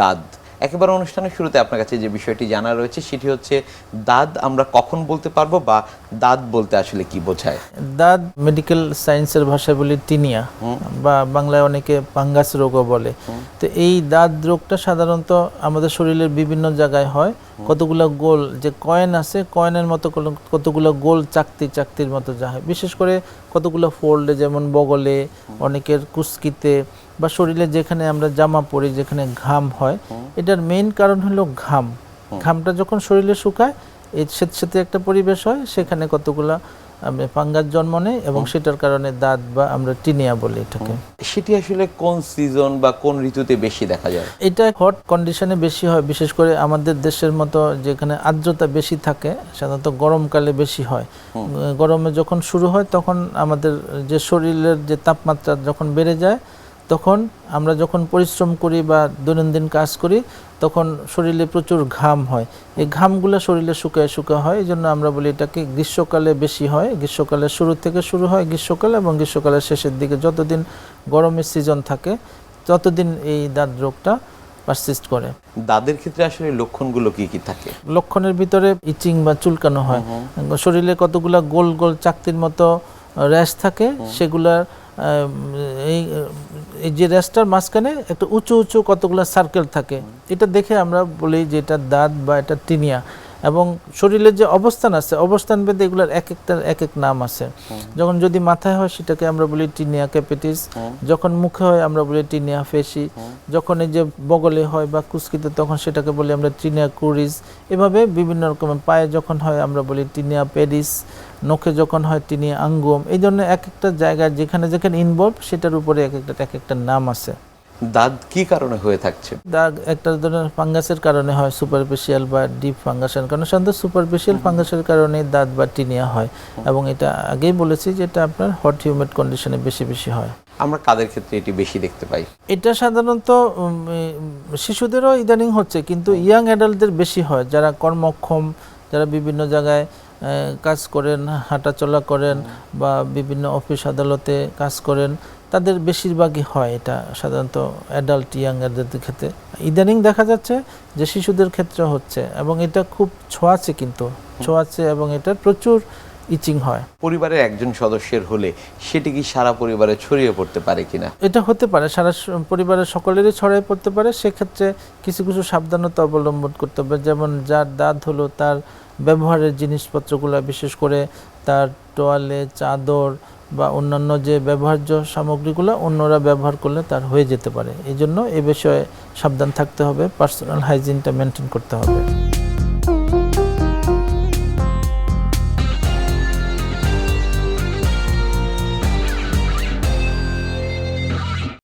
দাঁত একেবারে অনুষ্ঠানের শুরুতে আপনার কাছে যে বিষয়টি জানা রয়েছে সেটি হচ্ছে দাঁত আমরা কখন বলতে পারব বা দাঁত বলতে আসলে কি বোঝায়? দাঁত মেডিকেল সায়েন্সের ভাষায় বলি টিনিয়া বা বাংলায় অনেকে পাঙ্গাস রোগও বলে। তো এই দাঁত রোগটা সাধারণত আমাদের শরীরের বিভিন্ন জায়গায় হয়। কতগুলো গোল যে কয়েন আছে কয়েনের মতো কতগুলো গোল চাকতি চাকতির মতো যা হয়। বিশেষ করে কতগুলো ফোল্ডে যেমন বগলে অনেকের কুস্কিতে বা শরীরে যেখানে আমরা জামা পরি যেখানে ঘাম হয় এটার মেইন কারণ হলো ঘাম। ঘামটা যখন শরীরে শুকায় সাথে সাথে একটা পরিবেশ হয় সেখানে কতগুলা ফাঙ্গাস জন্ম নেয় এবং সেটার কারণে দাঁত বা আমরা টিনিয়া বলি এটাকে। সেটি আসলে কোন সিজন বা কোন ঋতুতে বেশি দেখা যায়? এটা হট কন্ডিশনে বেশি হয় বিশেষ করে আমাদের দেশের মতো যেখানে আর্দ্রতা বেশি থাকে সাধারণত গরমকালে বেশি হয়। গরমে যখন শুরু হয় তখন আমাদের যে শরীরের যে তাপমাত্রা যখন বেড়ে যায় তখন আমরা যখন পরিশ্রম করি বা দৈনন্দিন কাজ করি তখন শরীরে প্রচুর ঘাম হয়। এই ঘামগুলো শরীরে শুকায় শুকায় হয় এই জন্য আমরা বলি এটাকে গ্রীষ্মকালে বেশি হয়। গ্রীষ্মকালের শুরু থেকে শুরু হয় গ্রীষ্মকালে এবং গ্রীষ্মকালের শেষের দিকে যতদিন গরমের সিজন থাকে ততদিন এই দাঁত রোগটা পারসিস্ট করে। দাঁতের ক্ষেত্রে আসলে লক্ষণগুলো কি কি থাকে? লক্ষণের ভিতরে ইচিং বা চুলকানো হয়। শরীরে কতগুলা গোল গোল চাকতির মতো র্যাশ থাকে সেগুলার এই এই যে রেস্টার মাঝখানে একটা উঁচু উঁচু কতগুলো সার্কেল থাকে, এটা দেখে আমরা বলি যে এটা দাঁত বা এটা টিনিয়া। এবং শরীরের যে অবস্থান আছে অবস্থান ভেদে এগুলোর এক একটার এক এক নাম আছে। যখন যদি মাথায় হয় সেটাকে আমরা বলি টিনিয়া ক্যাপিটিস। যখন মুখে হয় আমরা বলি টিনিয়া ফেসি। যখন এই যে বগলে হয় বা কুস্কিতে তখন সেটাকে বলি আমরা টিনিয়া কুরিজ এভাবে বিভিন্ন রকমের পায়ে যখন হয় আমরা বলি টিনিয়া পেরিস। নখে যখন হয় টিনিয়া আঙ্গুম। এই জন্য এক একটা জায়গায় যেখানে যেখানে ইনভলভ সেটার উপরে এক একটা এক একটা নাম আছে। দাঁত কি কারণে হয়ে থাকছে? দাগ একটা ধরনের ফাঙ্গাসের কারণে হয় সুপারফিশিয়াল বা ডিপ ফাঙ্গাসের কারণে। সাধারণত সুপারফিশিয়াল ফাঙ্গাসের কারণে দাঁত বা টিনিয়া হয় এবং এটা আগেই বলেছি যে এটা আপনার হট হিউমেড কন্ডিশনে বেশি বেশি হয়। আমরা কাদের ক্ষেত্রে এটি বেশি দেখতে পাই? এটা সাধারণত শিশুদেরও ইদানিং হচ্ছে কিন্তু ইয়াং অ্যাডাল্টদের বেশি হয়। যারা কর্মক্ষম যারা বিভিন্ন জায়গায় কাজ করেন হাঁটাচলা করেন বা বিভিন্ন অফিস আদালতে কাজ করেন তাদের বেশিরভাগই হয় এটা সাধারণত অ্যাডাল্ট ইয়াং ক্ষেত্রে। ইদানিং দেখা যাচ্ছে যে শিশুদের ক্ষেত্রে হচ্ছে এবং এটা খুব ছোঁয়াচে কিন্তু ছোঁয়াচে এবং এটার প্রচুর ইচিং হয়। পরিবারের একজন সদস্যের হলে সেটি কি সারা পরিবারে ছড়িয়ে পড়তে পারে কিনা? এটা হতে পারে সারা পরিবারের সকলেরই ছড়াই পড়তে পারে। সেক্ষেত্রে কিছু কিছু সাবধানতা অবলম্বন করতে হবে। যেমন যার দাঁত হলো তার ব্যবহারের জিনিসপত্রগুলো বিশেষ করে তার তোয়ালে চাদর বা অন্যান্য যে ব্যবহার্য সামগ্রীগুলো অন্যরা ব্যবহার করলে তার হয়ে যেতে পারে। এই জন্য এ বিষয়ে সাবধান থাকতে হবে পার্সোনাল হাইজিনটা মেনটেন করতে হবে।